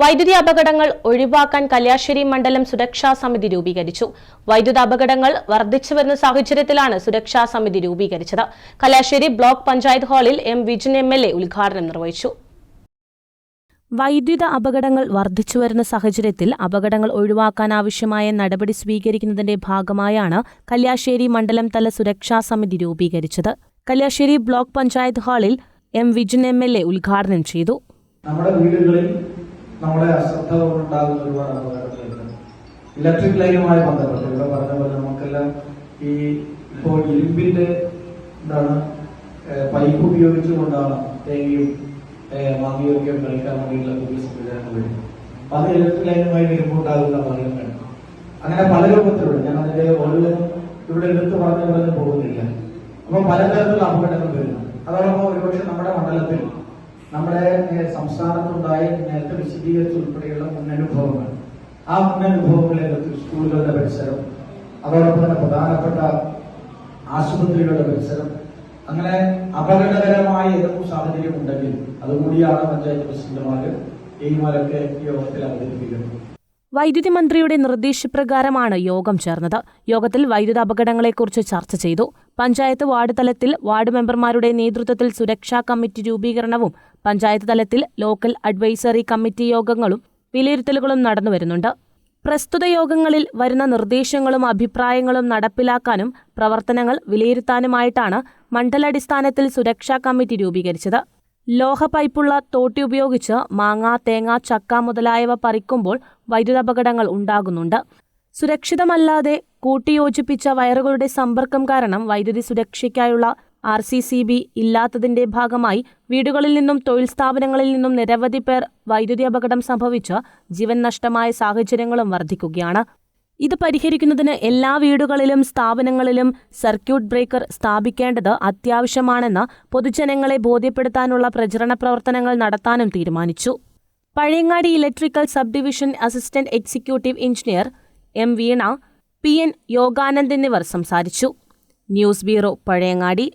വൈദ്യുതി അപകടങ്ങൾ ഒഴിവാക്കാൻ കല്യാശ്ശേരി മണ്ഡലം സുരക്ഷാ സമിതി രൂപീകരിച്ചു. വൈദ്യുത അപകടങ്ങൾ വർദ്ധിച്ചു വരുന്ന സാഹചര്യത്തിലാണ് സുരക്ഷാ സമിതി രൂപീകരിച്ചത്. കല്യാശ്ശേരി ബ്ലോക്ക് പഞ്ചായത്ത് ഹാളിൽ M Vijin M L A ഉദ്ഘാടനം നിർവഹിച്ചു. വൈദ്യുത അപകടങ്ങൾ വർദ്ധിച്ചുവരുന്ന സാഹചര്യത്തിൽ അപകടങ്ങൾ ഒഴിവാക്കാനാവശ്യമായ നടപടി സ്വീകരിക്കുന്നതിന്റെ ഭാഗമായാണ് കല്യാശ്ശേരി മണ്ഡലം തല സുരക്ഷാ സമിതി രൂപീകരിച്ചത്. കല്യാശ്ശേരി ബ്ലോക്ക് പഞ്ചായത്ത് ഹാളിൽ M Vijin M L A ഉദ്ഘാടനം ചെയ്തു. നമ്മുടെ വീടുകളിൽ നമ്മുടെ അശ്രദ്ധ കൊണ്ടുണ്ടാകുന്ന ഒരുപാട് അപകടങ്ങളുണ്ട്. ഇലക്ട്രിക് ലൈനുമായി ബന്ധപ്പെട്ട് ഇവിടെ പറഞ്ഞ പോലെ നമുക്കെല്ലാം ഈ ഇപ്പോൾ ഇരുമ്പിന്റെ എന്താണ് പൈപ്പ് ഉപയോഗിച്ചുകൊണ്ടാണ് തേങ്ങയും ഏഹ് മാങ്ങയൊക്കെ കളിക്കാൻ വേണ്ടിയിട്ടുള്ള പുതിയ സംവിധാനങ്ങൾ വരുന്നത്. അത് ഇലക്ട്രിക് ലൈനുമായി വരുമ്പോൾ ഉണ്ടാകുന്ന അപകടങ്ങൾ. അങ്ങനെ പല രൂപത്തിലുണ്ട്. ഞാൻ അതിന്റെ ഓരോന്നും ഇവിടെ എടുത്ത് പറഞ്ഞു പറഞ്ഞു പോകുന്നില്ല. അപ്പൊ പലതരത്തിലുള്ള അപകടങ്ങൾ വരുന്നു അതോടൊപ്പം ഒരുപക്ഷെ നമ്മുടെ മണ്ഡലത്തിൽ നമ്മുടെ സംസ്ഥാനത്തുണ്ടായ നേരത്തെ വിശദീകരിച്ച ഉൾപ്പെടെയുള്ള മുന്നനുഭവങ്ങൾ. ആ മുന്നനുഭവങ്ങളിലേക്ക് സ്കൂളുകളുടെ പരിസരം അതോടൊപ്പം തന്നെ പ്രധാനപ്പെട്ട ആശുപത്രികളുടെ പരിസരം അങ്ങനെ അപകടകരമായ ഏതൊക്കെ സാഹചര്യം ഉണ്ടെങ്കിൽ അതുകൂടിയാണ് പഞ്ചായത്ത് പ്രസിഡന്റുമാര് ഈ മലക്കെ യോഗത്തിൽ അവതരിപ്പിക്കുന്നത്. വൈദ്യുതി മന്ത്രിയുടെ നിർദ്ദേശപ്രകാരമാണ് യോഗം ചേർന്നത്. യോഗത്തിൽ വൈദ്യുത അപകടങ്ങളെക്കുറിച്ച് ചർച്ച ചെയ്തു. പഞ്ചായത്ത് വാർഡ് തലത്തിൽ വാർഡ് മെമ്പർമാരുടെ നേതൃത്വത്തിൽ സുരക്ഷാ കമ്മിറ്റി രൂപീകരണവും പഞ്ചായത്ത് തലത്തിൽ ലോക്കൽ അഡ്വൈസറി കമ്മിറ്റി യോഗങ്ങളും വിലയിരുത്തലുകളും നടന്നു വരുന്നുണ്ട്. പ്രസ്തുത യോഗങ്ങളിൽ വരുന്ന നിർദ്ദേശങ്ങളും അഭിപ്രായങ്ങളും നടപ്പിലാക്കാനും പ്രവർത്തനങ്ങൾ വിലയിരുത്താനുമായിട്ടാണ് മണ്ഡലാടിസ്ഥാനത്തിൽ സുരക്ഷാ കമ്മിറ്റി രൂപീകരിച്ചത്. ലോഹ പൈപ്പുള്ള തോട്ടി ഉപയോഗിച്ച് മാങ്ങ തേങ്ങ ചക്ക മുതലായവ പറിക്കുമ്പോൾ വൈദ്യുതാപകടങ്ങൾ ഉണ്ടാകുന്നുണ്ട്. സുരക്ഷിതമല്ലാതെ കൂട്ടിയോജിപ്പിച്ച വയറുകളുടെ സമ്പർക്കം കാരണം വൈദ്യുതി സുരക്ഷയ്ക്കായുള്ള ആർ സി സി ബി ഇല്ലാത്തതിന്റെ ഭാഗമായി വീടുകളിൽ നിന്നും തൊഴിൽ സ്ഥാപനങ്ങളിൽ നിന്നും നിരവധി പേർ വൈദ്യുതി അപകടം സംഭവിച്ച് ജീവൻ നഷ്ടമായ സാഹചര്യങ്ങളും വർദ്ധിക്കുകയാണ്. ഇത് പരിഹരിക്കുന്നതിന് എല്ലാ വീടുകളിലും സ്ഥാപനങ്ങളിലും സർക്യൂട്ട് ബ്രേക്കർ സ്ഥാപിക്കേണ്ടത് അത്യാവശ്യമാണെന്ന് പൊതുജനങ്ങളെ ബോധ്യപ്പെടുത്താനുള്ള പ്രചരണ പ്രവർത്തനങ്ങൾ നടത്താനും തീരുമാനിച്ചു. Pazhayangadi electrical sub division assistant executive engineer M Veena P N Yoganand എന്നിവർ സംസാരിച്ചു. News bureau Pazhayangadi.